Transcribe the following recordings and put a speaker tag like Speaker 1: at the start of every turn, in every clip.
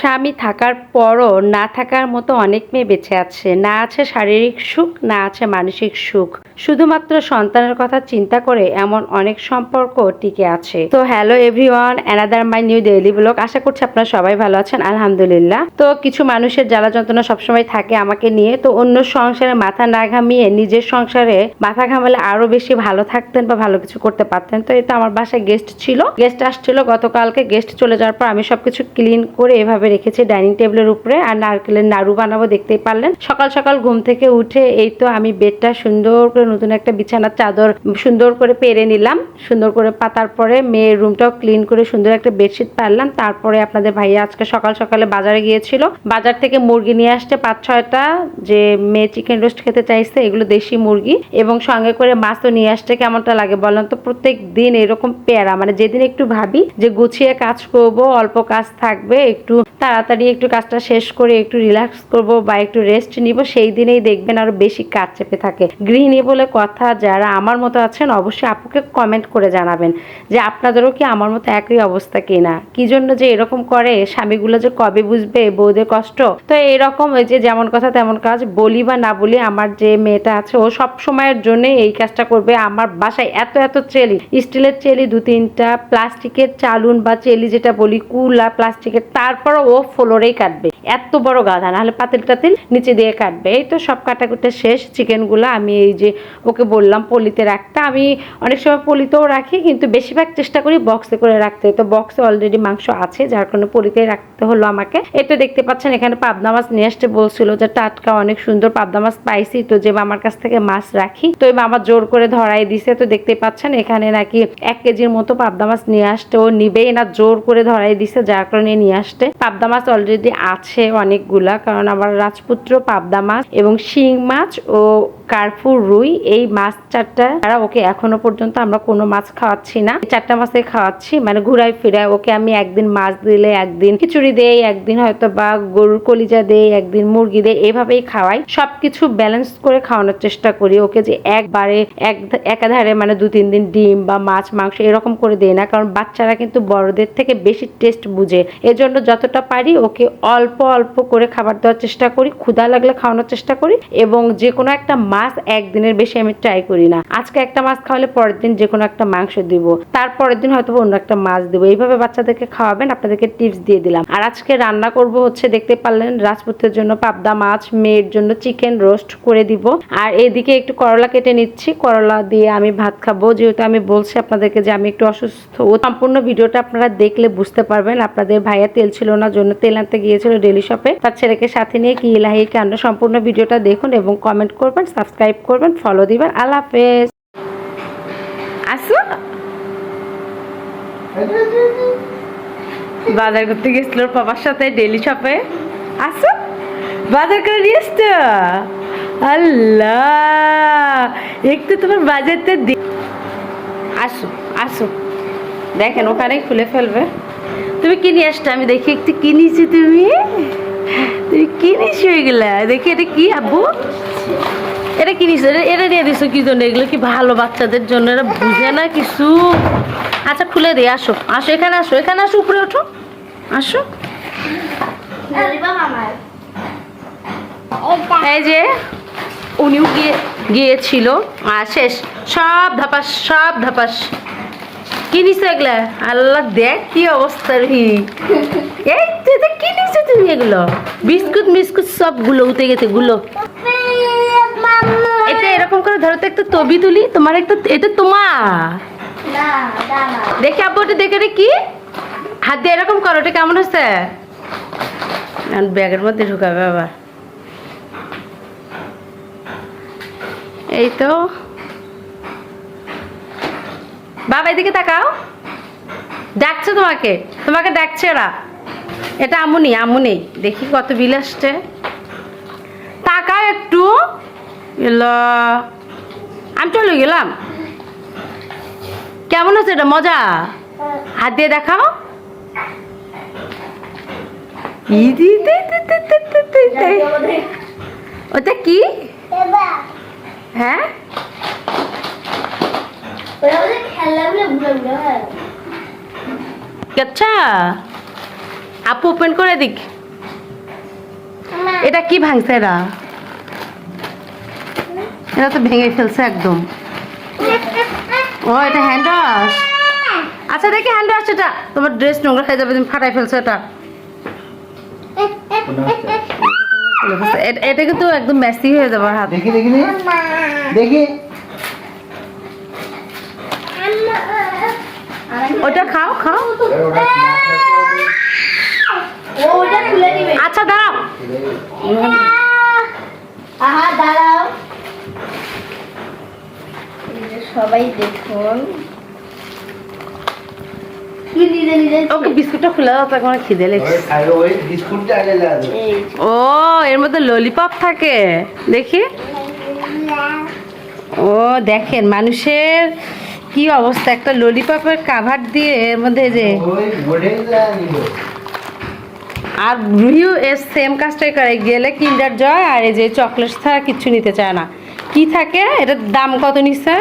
Speaker 1: স্বামী থাকার পরও না থাকার মতো অনেক মেয়ে বেঁচে আছে। না আছে শারীরিক সুখ, না আছে মানসিক সুখ। শুধুমাত্র সন্তানের কথা চিন্তা করে এমন অনেক সম্পর্ক টিকে আছে। তো hello everyone another my new daily vlog আশা করছি আপনারা সবাই ভালো আছেন, আলহামদুলিল্লাহ। তো কিছু মানুষের জ্বালা যন্ত্রণা সবসময় থাকে আমাকে নিয়ে। তো অন্য সংসারে মাথা না ঘামিয়ে নিজের সংসারে মাথা ঘামালে আরও বেশি ভালো থাকতেন বা ভালো কিছু করতে পারতেন। তো এটা আমার বাসায় গেস্ট ছিল। গেস্ট আসছিল, গতকালকে গেস্ট চলে যাওয়ার পর আমি সবকিছু ক্লিন করে এভাবে রেখেছি ডাইনিং টেবিলের উপরে আর নারকেলের নাড়ু বানাবো দেখতেই পারলেন। সকাল সকাল ঘুম থেকে উঠে এই তো আমি বেডটা সুন্দর করে নতুন একটা বিছানার চাদর সুন্দর করে পেরে নিলাম। সুন্দর করে পাতার পরে মেয়ের রুমটাও ক্লিন করে সুন্দর একটা বেডশিট পারলাম। তারপরে আপনাদের ভাইয়া আজকে সকাল সকালে বাজারে গিয়েছিল। বাজার থেকে মুরগি নিয়ে আসতে পাঁচ ছয়টা। যে মেয়ে চিকেন রোস্ট খেতে চাইছে, এগুলো দেশি মুরগি। এবং সঙ্গে করে মাছ তো নিয়ে আসতে কেমনটা লাগে বলেন তো? প্রত্যেক দিন এরকম পেয়ারা। মানে যেদিন একটু ভাবি যে গুছিয়ে কাজ করব, অল্প কাজ থাকবে, একটু তাড়াতাড়ি একটু কাজটা শেষ করে একটু রিল্যাক্স করব বা একটু রেস্ট নিব, সেই দিনেই দেখবেন আরও বেশি কাজ চেপে থাকে। গৃহিণী বলে কথা যারা আমার মতো আছেন, অবশ্যই আপুকে কমেন্ট করে জানাবেন যে আপনাদেরও কি আমার মতো একই অবস্থা কিনা? কি জন্য যে এরকম করে? স্বামীগুলো যে কবে বুঝবে? বউদের কষ্ট? তো এরকম ওই যে যেমন কথা তেমন কাজ, বলি বা না বলি আমার যে মেয়েটা আছে, ও সব সময়ের জন্য এই কাজটা করবে। আমার বাসায় এত এত চেলি, স্টিলের চেলি দু তিনটা, প্লাস্টিকের চালুন বা চেলি যেটা বলি, কুলা, প্লাস্টিকের, তারপরও ও ফ্লোরেই কাটবে। এত বড় গাধা, নাহলে পাতিল টাতিল নিচে দিয়ে কাটবে। এই তো সব কাটাকুটা শেষ, চিকেনগুলো আমি এই যে ওকে বললাম পলিতে রাখতে। আমি অনেক সময় পলিতেও রাখি, কিন্তু বেশিরভাগ চেষ্টা করি বক্সে করে রাখতে। তো বক্সে অলরেডি মাংস আছে, যার কারণে পলিতেই রাখতে হলো আমাকে। এটা দেখতে পাচ্ছেন, এখানে পাবদা মাছ নিয়ে আসতে বলছিল যে, টাটকা অনেক সুন্দর পাবদা মাছ পাইছি, তো যে মামার কাছ থেকে মাছ রাখি। তো এই মামা জোর করে ধরাই দিছে। তো দেখতে পাচ্ছেন, এখানে নাকি এক কেজির মতো পাবদা মাছ নিয়ে আসতে। ও নিবেই না, জোর করে ধরাই দিছে, যার কারণে নিয়ে আসতে। পাবদা মাছ অলরেডি আছে অনেকগুলা, কারণ আমার রাজপুত্র পাবদা মাছ এবং শিং মাছ ও কার্ফুর রুই, এই মাছ চারটা ছাড়া ওকে এখনও পর্যন্ত আমরা কোনো মাছ খাওয়াচ্ছি না। চারটা মাছে খাওয়াচ্ছি মানে ঘুরাই ফিরাই ওকে আমি একদিন মাছ দিলে, একদিন খিচুড়ি দেই, একদিন হয়তো বা গরুর কলিজা দেই, একদিন মুরগি দেই, এভাবেই খাওয়াই। সবকিছু ব্যালেন্স করে খাওয়ানোর চেষ্টা করি। ওকে যে একবারে, এক, একাধারে মানে দু, তিন দিন ডিম বা মাছ, মাংস এরকম করে দেয় না, কারণ বাচ্চারা কিন্তু বড়দের থেকে বেশি টেস্ট বুঝে। এজন্য যতটা পারি ওকে অল্প অল্প করে খাবার দেওয়ার চেষ্টা করি, ক্ষুধা লাগলে খাওয়ানোর চেষ্টা করি এবং যে কোনো একটা মাছ একদিনের বেশি আমি ট্রাই করি না। আজকে একটা মাছ খাওয়ালে পরের দিন যে কোনো একটা মাংস দিব। তারপরের দিন হয়তো অন্য একটা মাছ দিব। এইভাবে বাচ্চাদেরকে খাওয়াবেন, আপনাদেরকে টিপস দিয়ে দিলাম। আর আজকে রান্না করব হচ্ছে, দেখতে পারলেন, রাজপুত্রের জন্য পাবদা মাছ, মেয়ের জন্য চিকেন রোস্ট করে দিব। আর এদিকে একটু করলা কেটে নিচ্ছি। করলা দিয়ে আমি ভাত খাব। যেহেতু আমি বলছি আপনাদেরকে যে আমি একটু অসুস্থ ও সম্পূর্ণ ভিডিওটা আপনারা দেখলে বুঝতে পারবেন। আপনাদের ভাইয়া তেল ছিল না, জন্য তেল আনতে গিয়েছিল ডেলি শপে তার ছেলেকে সাথে নিয়ে কি ইলাহি কাণ্ড, সম্পূর্ণ ভিডিওটা দেখুন এবং কমেন্ট করবেন সাবস্ক্রাইব করবেন ফলো দিবেন। আল্লাহ হাফেজ। আসো। বাজার করতে গেছিল বাবার সাথে ডেলি শপে আসো। বাজার করে নিয়ে আসতো আল্লাহ। একটু তোমার বাজারটা দি আসো আসো। দেখেন, ওখানে খুলে ফেলবে। তুমি কি নিয়ে আসছো? আমি দেখি, একটু কি নিয়েছি তুমি? তুমি কি নিয়েছো এগুলা? দেখি এটা কি, আব্বু? এটা কি নিয়েছো এটা দিয়ে দিছো কি জন্য? এগুলো কি ভালো বাচ্চাদের জন্য? এরা বুঝে না কিছু। আচ্ছা খুলে দিয়ে আসো। আসো, এখানে আসো এখানে আসো, উপরে ওঠো। আসো। এই যে, উনিও গিয়ে গিয়েছিল। আর শেষ। সব ধাপাস সব ধাপাস। কি নিছো এগুলা? আল্লাহ দেখ কি অবস্থা রি। এই, তুই কি নিছো তুমি এগুলো? বিস্কুট, মিস্কুট সবগুলো উঠে গেছে, গুলো। এরকম করে ধরো তো একটু তবি তুলি তোমার একটু এটা তোমার দেখে আব্বু ওটা দেখে রে কি? হাত দিয়ে এরকম করো ওটা কেমন হচ্ছে? ব্যাগের মধ্যে ঢুকাবে আবার। এই তো। বাবা এদিকে তাকাও। ডাকছে তোমাকে। তোমাকে ডাকছে ওরা। এটা আমুনি আমুনি। দেখি কত বিল আসছে তাকাও একটু। আমি চলে গেলাম। কেমন আছে এটা? মজা? হাত দিয়ে দেখাও। ওটা কি? হ্যাঁ? আচ্ছা। আপু ওপেন করে দিক। হ্যাঁ। এটা কি ভাঙছে এটা এটা তো ভেঙে ফেলছে একদম। ও এটা হ্যান্ড ওয়াশ আচ্ছা দেখি হ্যান্ড ওয়াশ এটা। তোমার ড্রেস নোংরা হয়ে যাবে তুমি ফাটাই ফেলছো এটা। এটা কিন্তু একদম মেসি হয়ে যাবে হাত।
Speaker 2: দেখি দেখি দেখি।
Speaker 1: ওটা খাও খাও। আচ্ছা দাঁড়াও
Speaker 3: আহা দাঁড়াও এই যে সবাই দেখুন।
Speaker 1: ওকে বিস্কুটটা খুলে দাও খিদে লেগেছে। ও এর মধ্যে ললিপপ থাকে। দেখি। ও দেখেন মানুষের কি অবস্থা। একটা ললিপপের কাভার দিয়ে এর মধ্যে যে আর রুহিও এর সেম কাজটাই করে। গেলে কিন্ডার জয় আর এই যে চকলেট ছাড়া কিচ্ছু নিতে চায় না। কি থাকে? এটার দাম কত নিচ্ছে?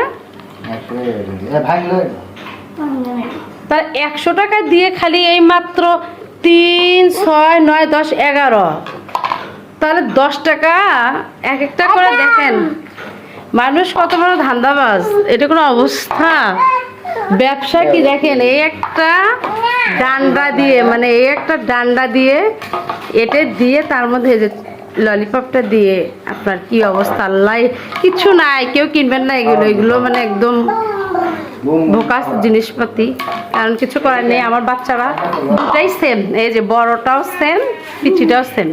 Speaker 1: তার একশো টাকা দিয়ে খালি এই মাত্র তিন ছয় নয় দশ এগারো। তাহলে দশ টাকা এক একটা করে দেখেন। মানুষ কত বড় ধান্দাবাজ। এটা কোনো অবস্থা। ব্যবসা কি দেখেন? এই একটা ডান্ডা দিয়ে মানে এই একটা ডান্ডা দিয়ে এটা দিয়ে তার মধ্যে ললিপপটা দিয়ে আপনার কি অবস্থা? আল্লাহ, কিছু নাই, কেউ কিনবেন না এগুলো। এগুলো মানে একদম বোকাস জিনিসপাতি। কারণ কিছু করার নেই, আমার বাচ্চারা দুটাই সেম এই যে বড়টাও সেম পিচিটাও সেম